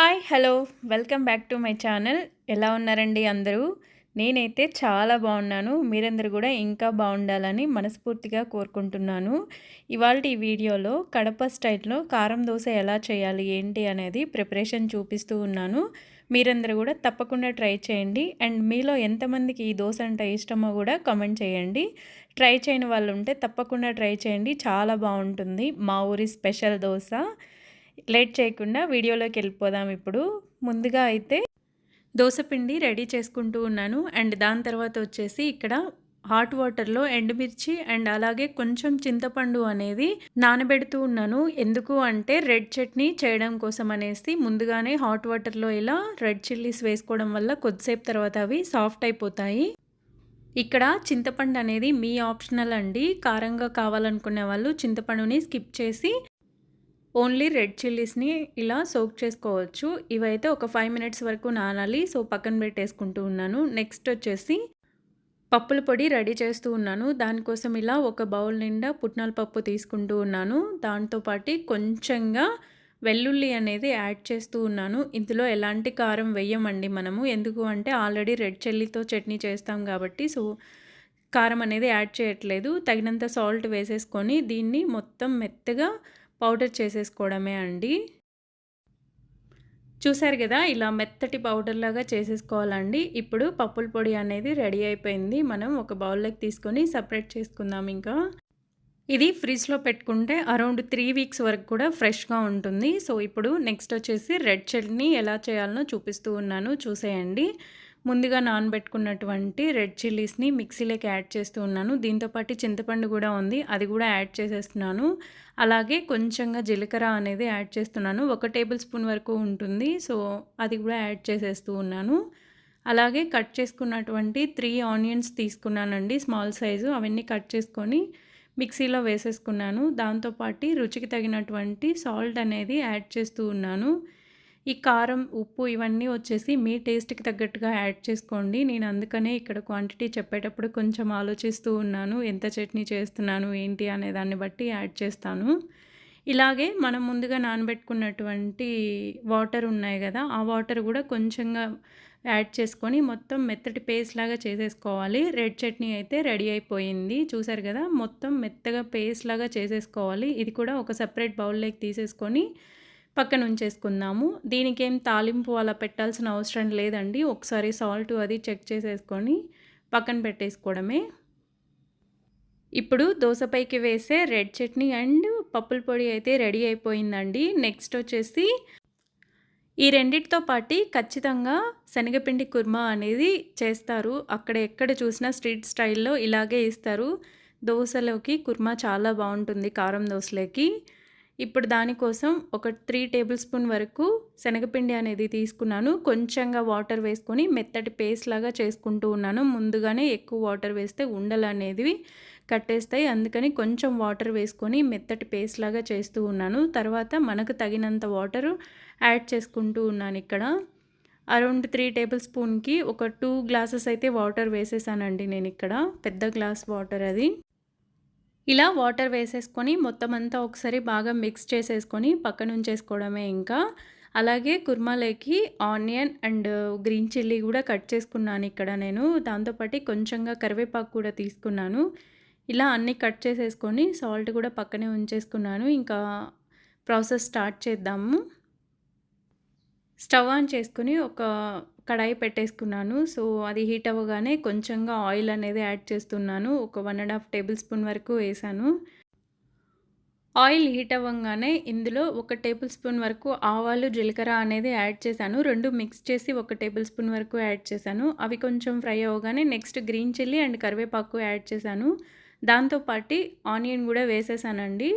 Hi hello welcome back to my channel. ఎలా ఉన్నారండి అందరూ? నేనైతే చాలా బాగున్నాను. మీరందరూ కూడా ఇంకా బాగుండాలని మనస్ఫూర్తిగా కోరుకుంటున్నాను. ఇవాళ ఈ వీడియోలో కడప స్టైల్లో కారం దోశ ఎలా చేయాలి ఏంటి అనేది ప్రిపరేషన్ చూపిస్తూ ఉన్నాను. మీరందరూ కూడా తప్పకుండా ట్రై చేయండి. అండ్ మీలో ఎంతమందికి ఈ దోశ అంటే ఇష్టమో కూడా కామెంట్ చేయండి. ట్రై చేయని వాళ్ళు ఉంటే తప్పకుండా ట్రై చేయండి. చాలా బాగుంటుంది. మా ఊరి స్పెషల్ దోశ. లేట్ చేయకుండా వీడియోలోకి వెళ్ళిపోదాం ఇప్పుడు. ముందుగా అయితే దోశపిండి రెడీ చేసుకుంటూ ఉన్నాను. అండ్ దాని తర్వాత వచ్చేసి ఇక్కడ హాట్ వాటర్లో ఎండుమిర్చి అండ్ అలాగే కొంచెం చింతపండు అనేది నానబెడుతూ ఉన్నాను. ఎందుకు అంటే రెడ్ చట్నీ చేయడం కోసం అనేసి ముందుగానే హాట్ వాటర్లో ఇలా రెడ్ చిల్లీస్ వేసుకోవడం వల్ల కొద్దిసేపు తర్వాత అవి సాఫ్ట్ అయిపోతాయి. ఇక్కడ చింతపండు అనేది మీ ఆప్షనల్ అండి. కారంగా కావాలనుకునే వాళ్ళు చింతపండుని స్కిప్ చేసి ఓన్లీ రెడ్ చిల్లీస్ని ఇలా సోక్ చేసుకోవచ్చు. ఇవైతే ఒక ఫైవ్ మినిట్స్ వరకు నానాలి. సో పక్కన పెట్టేసుకుంటూ ఉన్నాను. నెక్స్ట్ వచ్చేసి పప్పుల పొడి రెడీ చేస్తూ ఉన్నాను. దానికోసం ఇలా ఒక బౌల్ నిండా పుట్నాల పప్పు తీసుకుంటూ ఉన్నాను. దాంతోపాటు కొంచెంగా వెల్లుల్లి అనేది యాడ్ చేస్తూ ఉన్నాను. ఇందులో ఎలాంటి కారం వేయమండి మనము? ఎందుకు అంటే ఆల్రెడీ రెడ్ చిల్లీతో చట్నీ చేస్తాం కాబట్టి. సో కారం అనేది యాడ్ చేయట్లేదు. తగినంత సాల్ట్ వేసేసుకొని దీన్ని మొత్తం మెత్తగా పౌడర్ చేసేసుకోవడమే అండి. చూసారు కదా ఇలా మెత్తటి పౌడర్ లాగా చేసేసుకోవాలండి. ఇప్పుడు పప్పుల పొడి అనేది రెడీ అయిపోయింది. మనం ఒక బౌల్లోకి తీసుకొని సపరేట్ చేసుకుందాం ఇంకా. ఇది ఫ్రిడ్జ్లో పెట్టుకుంటే అరౌండ్ త్రీ వీక్స్ వరకు కూడా ఫ్రెష్గా ఉంటుంది. సో ఇప్పుడు నెక్స్ట్ వచ్చేసి రెడ్ చట్నీ ఎలా చేయాలనో చూపిస్తూ ఉన్నాను. చూసేయండి. ముందుగా నానబెట్టుకున్నటువంటి రెడ్ చిల్లీస్ని మిక్సీలోకి యాడ్ చేస్తూ ఉన్నాను. దీంతోపాటు చింతపండు కూడా ఉంది. అది కూడా యాడ్ చేసేస్తున్నాను. అలాగే కొంచెంగా జీలకర్ర అనేది యాడ్ చేస్తున్నాను. ఒక టేబుల్ స్పూన్ వరకు ఉంటుంది. సో అది కూడా యాడ్ చేసేస్తూ ఉన్నాను. అలాగే కట్ చేసుకున్నటువంటి త్రీ ఆనియన్స్ తీసుకున్నానండి. Small size. అవన్నీ కట్ చేసుకొని మిక్సీలో వేసేసుకున్నాను. దాంతోపాటు రుచికి తగినటువంటి సాల్ట్ అనేది యాడ్ చేస్తూ ఉన్నాను. ఈ కారం ఉప్పు ఇవన్నీ వచ్చేసి మీ టేస్ట్కి తగ్గట్టుగా యాడ్ చేసుకోండి. నేను అందుకనే ఇక్కడ క్వాంటిటీ చెప్పేటప్పుడు కొంచెం ఆలోచిస్తూ ఉన్నాను. ఎంత చట్నీ చేస్తున్నాను ఏంటి అనే దాన్ని బట్టి యాడ్ చేస్తాను. ఇలాగే మనం ముందుగా నానబెట్టుకున్నటువంటి వాటర్ ఉన్నాయి కదా ఆ వాటర్ కూడా కొంచెంగా యాడ్ చేసుకొని మొత్తం మెత్తటి పేస్ట్ లాగా చేసేసుకోవాలి. రెడ్ చట్నీ అయితే రెడీ అయిపోయింది. చూసారు కదా మొత్తం మెత్తగా పేస్ట్ లాగా చేసేసుకోవాలి. ఇది కూడా ఒక సపరేట్ బౌల్లోకి తీసేసుకొని పక్కన ఉంచేసుకుందాము. దీనికేం తాలింపు అలా పెట్టాల్సిన అవసరం లేదండి. ఒకసారి సాల్ట్ అది చెక్ చేసేసుకొని పక్కన పెట్టేసుకోవడమే. ఇప్పుడు దోసపైకి వేసే రెడ్ చట్నీ అండ్ పప్పుల పొడి అయితే రెడీ అయిపోయిందండి. నెక్స్ట్ వచ్చేసి ఈ రెండిటితో పాటు ఖచ్చితంగా శనగపిండి కుర్మా అనేది చేస్తారు. అక్కడ ఎక్కడ చూసినా స్ట్రీట్ స్టైల్లో ఇలాగే ఇస్తారు. దోశలోకి కుర్మా చాలా బాగుంటుంది కారం దోశలోకి. ఇప్పుడు దానికోసం ఒక త్రీ టేబుల్ స్పూన్ వరకు శనగపిండి అనేది తీసుకున్నాను. కొంచెంగా వాటర్ వేసుకొని మెత్తటి పేస్ట్ లాగా చేసుకుంటూ ఉన్నాను. ముందుగానే ఎక్కువ వాటర్ వేస్తే ఉండలు అనేది కట్టేస్తాయి. అందుకని కొంచెం వాటర్ వేసుకొని మెత్తటి పేస్ట్ లాగా చేస్తూ ఉన్నాను. తర్వాత మనకు తగినంత వాటర్ యాడ్ చేసుకుంటూ ఉన్నాను ఇక్కడ. అరౌండ్ త్రీ టేబుల్ స్పూన్కి ఒక టూ గ్లాసెస్ అయితే వాటర్ వేసేసానండి నేను ఇక్కడ. పెద్ద గ్లాస్ వాటర్ అది. ఇలా వాటర్ వేసేసుకొని మొత్తం అంతా ఒకసారి బాగా మిక్స్ చేసేసుకొని పక్కన ఉంచేసుకోవడమే ఇంకా. అలాగే కుర్మాలోకి ఆనియన్ అండ్ గ్రీన్ చిల్లీ కూడా కట్ చేసుకున్నాను ఇక్కడ నేను. దాంతోపాటు కొంచెంగా కరివేపాకు కూడా తీసుకున్నాను. ఇలా అన్నీ కట్ చేసేసుకొని సాల్ట్ కూడా పక్కనే ఉంచేసుకున్నాను. ఇంకా ప్రాసెస్ స్టార్ట్ చేద్దాము. స్టవ్ ఆన్ చేసుకుని ఒక కడాయి పెట్టేసుకున్నాను. సో అది హీట్ అవ్వగానే కొంచెంగా ఆయిల్ అనేది యాడ్ చేస్తున్నాను. ఒక one and half tablespoon వరకు వేసాను. ఆయిల్ హీట్ అవ్వగానే ఇందులో ఒక టేబుల్ స్పూన్ వరకు ఆవాలు జీలకర్ర అనేది యాడ్ చేశాను. రెండు మిక్స్ చేసి ఒక టేబుల్ స్పూన్ వరకు యాడ్ చేశాను. అవి కొంచెం ఫ్రై అవ్వగానే నెక్స్ట్ గ్రీన్ చిల్లీ అండ్ కరివేపాకు యాడ్ చేశాను. దాంతోపాటు ఆనియన్ కూడా వేసేసానండి.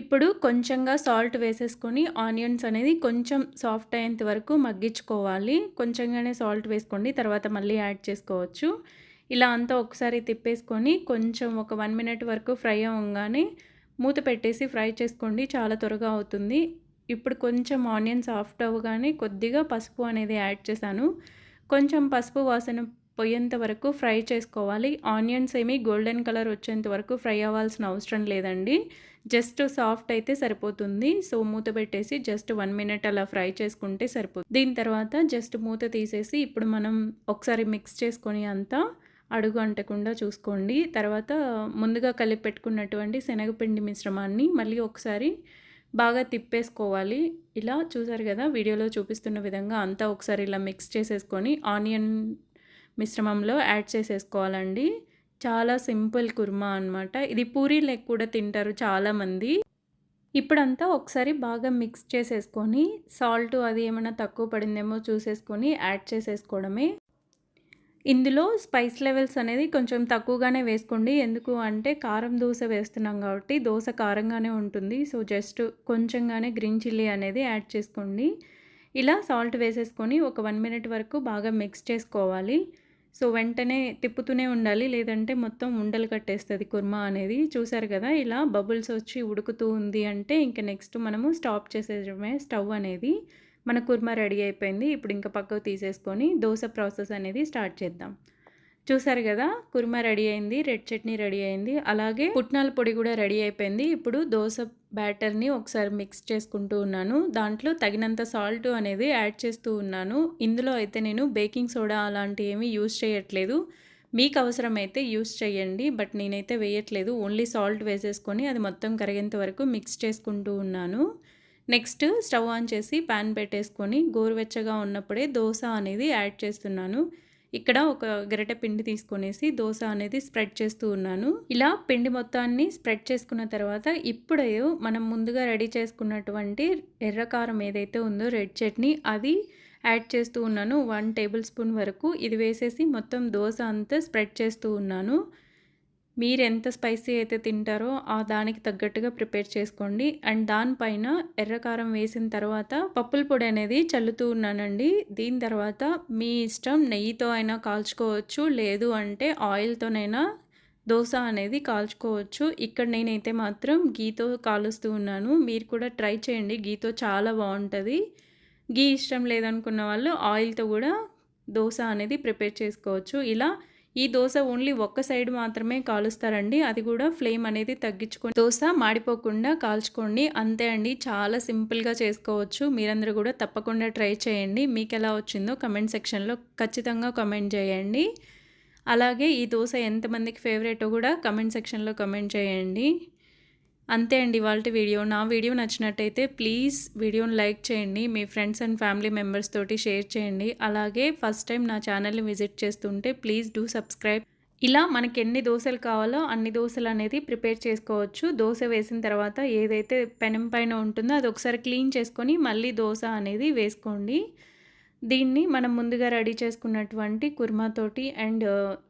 ఇప్పుడు కొంచెంగా సాల్ట్ వేసేసుకొని ఆనియన్స్ అనేది కొంచెం సాఫ్ట్ అయ్యేంత వరకు మగ్గించుకోవాలి. కొంచెంగానే సాల్ట్ వేసుకోండి తర్వాత మళ్ళీ యాడ్ చేసుకోవచ్చు. ఇలా అంతా ఒకసారి తిప్పేసుకొని కొంచెం ఒక వన్ మినిట్ వరకు ఫ్రై అవ్వగానే మూత పెట్టేసి ఫ్రై చేసుకోండి చాలా త్వరగా అవుతుంది. ఇప్పుడు కొంచెం ఆనియన్ సాఫ్ట్ అవ్వగానే కొద్దిగా పసుపు అనేది యాడ్ చేశాను. కొంచెం పసుపు వాసన పోయేంత వరకు ఫ్రై చేసుకోవాలి. ఆనియన్స్ ఏమి గోల్డెన్ కలర్ వచ్చేంత వరకు ఫ్రై అవ్వాల్సిన అవసరం లేదండి. జస్ట్ సాఫ్ట్ అయితే సరిపోతుంది. సో మూత పెట్టేసి జస్ట్ వన్ మినిట్ అలా ఫ్రై చేసుకుంటే సరిపోతుంది దీని తర్వాత జస్ట్ మూత తీసేసి ఇప్పుడు మనం ఒకసారి మిక్స్ చేసుకొని అంతా అడుగు అంటకుండా చూసుకోండి. తర్వాత ముందుగా కలిపి పెట్టుకున్నటువంటి శనగపిండి మిశ్రమాన్ని మళ్ళీ ఒకసారి బాగా తిప్పేసుకోవాలి. ఇలా చూసారు కదా వీడియోలో చూపిస్తున్న విధంగా అంతా ఒకసారి ఇలా మిక్స్ చేసేసుకొని ఆనియన్ మిశ్రమంలో యాడ్ చేసేసుకోవాలండి. చాలా సింపుల్ కుర్మా అనమాట ఇది పూరీ లెగ్ కూడా తింటారు చాలామంది. ఇప్పుడంతా ఒకసారి బాగా మిక్స్ చేసేసుకొని సాల్ట్ అది ఏమైనా తక్కువ పడిందేమో చూసేసుకొని యాడ్ చేసేసుకోవడమే. ఇందులో స్పైస్ లెవెల్స్ అనేది కొంచెం తక్కువగానే వేసుకోండి. ఎందుకు అంటే కారం దోశ వేస్తున్నాం కాబట్టి దోశ కారంగానే ఉంటుంది. సో జస్ట్ కొంచెంగానే గ్రీన్ చిల్లీ అనేది యాడ్ చేసుకోండి. ఇలా సాల్ట్ వేసేసుకొని ఒక వన్ మినిట్ వరకు బాగా మిక్స్ చేసుకోవాలి. సో వెంటనే తిప్పుతూనే ఉండాలి. లేదంటే మొత్తం ఉండలు కట్టేస్తుంది కుర్మా అనేది. చూసారు కదా ఇలా బబుల్స్ వచ్చి ఉడుకుతూ ఉంది అంటే ఇంకా నెక్స్ట్ మనము స్టాప్ చేసేయడమే స్టవ్ అనేది. మన కుర్మా రెడీ అయిపోయింది. ఇప్పుడు ఇంకా పక్కకు తీసేసుకొని దోశ ప్రాసెస్ అనేది స్టార్ట్ చేద్దాం. చూసారు కదా కుర్మా రెడీ అయింది రెడ్ చట్నీ రెడీ అయింది అలాగే పుట్నాల పొడి కూడా రెడీ అయిపోయింది. ఇప్పుడు దోశ బ్యాటర్ని ఒకసారి మిక్స్ చేసుకుంటూ ఉన్నాను. దాంట్లో తగినంత సాల్ట్ అనేది యాడ్ చేస్తూ ఉన్నాను. ఇందులో అయితే నేను బేకింగ్ సోడా అలాంటి ఏమీ యూజ్ చేయట్లేదు. మీకు అవసరమైతే యూస్ చేయండి బట్ నేనైతే వేయట్లేదు. ఓన్లీ సాల్ట్ వేసేసుకొని అది మొత్తం కరిగేంత వరకు మిక్స్ చేసుకుంటూ ఉన్నాను. నెక్స్ట్ స్టవ్ ఆన్ చేసి ప్యాన్ పెట్టేసుకొని గోరువెచ్చగా ఉన్నప్పుడే దోశ అనేది యాడ్ చేస్తున్నాను. ఇక్కడ ఒక గరిటె పిండి తీసుకొనేసి దోశ అనేది స్ప్రెడ్ చేస్తూ ఉన్నాను. ఇలా పిండి మొత్తాన్ని స్ప్రెడ్ చేసుకున్న తర్వాత ఇప్పుడే మనం ముందుగా రెడీ చేసుకున్నటువంటి ఎర్రకారం ఏదైతే ఉందో రెడ్ చట్నీ అది యాడ్ చేస్తూ ఉన్నాను. వన్ టేబుల్ స్పూన్ వరకు ఇది వేసేసి మొత్తం దోశ అంతా స్ప్రెడ్ చేస్తూ ఉన్నాను. మీరు ఎంత స్పైసీ అయితే తింటారో ఆ దానికి తగ్గట్టుగా ప్రిపేర్ చేసుకోండి. అండ్ దానిపైన ఎర్రకారం వేసిన తర్వాత పప్పుల పొడి అనేది చల్లుతూ ఉన్నానండి. దీని తర్వాత మీ ఇష్టం నెయ్యితో అయినా కాల్చుకోవచ్చు. లేదు అంటే ఆయిల్తోనైనా దోశ అనేది కాల్చుకోవచ్చు. ఇక్కడ నేనైతే మాత్రం గీతో కాలుస్తూ ఉన్నాను. మీరు కూడా ట్రై చేయండి. గీతో చాలా బాగుంటుంది. గీ ఇష్టం లేదనుకున్న వాళ్ళు ఆయిల్తో కూడా దోశ అనేది ప్రిపేర్ చేసుకోవచ్చు. ఇలా ఈ దోశ ఓన్లీ ఒక్క సైడ్ మాత్రమే కాలుస్తారండి. అది కూడా ఫ్లేమ్ అనేది తగ్గించుకొని దోశ మాడిపోకుండా కాల్చుకోండి. అంతే అండి. చాలా సింపుల్గా చేసుకోవచ్చు. మీరందరూ కూడా తప్పకుండా ట్రై చేయండి. మీకు ఎలా వచ్చిందో కమెంట్ సెక్షన్లో ఖచ్చితంగా కమెంట్ చేయండి. అలాగే ఈ దోశ ఎంతమందికి ఫేవరెటో కూడా కమెంట్ సెక్షన్లో కమెంట్ చేయండి. అంతే అండి వాళ్ళ వీడియో. నా వీడియో నచ్చినట్టయితే ప్లీజ్ వీడియోని లైక్ చేయండి. మీ ఫ్రెండ్స్ అండ్ ఫ్యామిలీ మెంబర్స్ తోటి షేర్ చేయండి. అలాగే ఫస్ట్ టైం నా ఛానల్ని విజిట్ చేస్తుంటే ప్లీజ్ డూ సబ్స్క్రైబ్. ఇలా మనకి ఎన్ని దోశలు కావాలో అన్ని దోశలు అనేది ప్రిపేర్ చేసుకోవచ్చు. దోశ వేసిన తర్వాత ఏదైతే పెనం పైన ఉంటుందో అది ఒకసారి క్లీన్ చేసుకొని మళ్ళీ దోశ అనేది వేసుకోండి. దీన్ని మనం ముందుగా రెడీ చేసుకున్నటువంటి కుర్మాతోటి అండ్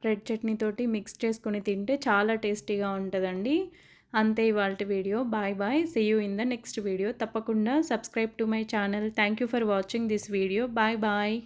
రెడ్ చట్నీతోటి మిక్స్ చేసుకొని తింటే చాలా టేస్టీగా ఉంటుందండి. అంతే ఇవాళ video. Bye bye. See you in the next video తప్పకుండా subscribe to my channel. Thank you for watching this video bye bye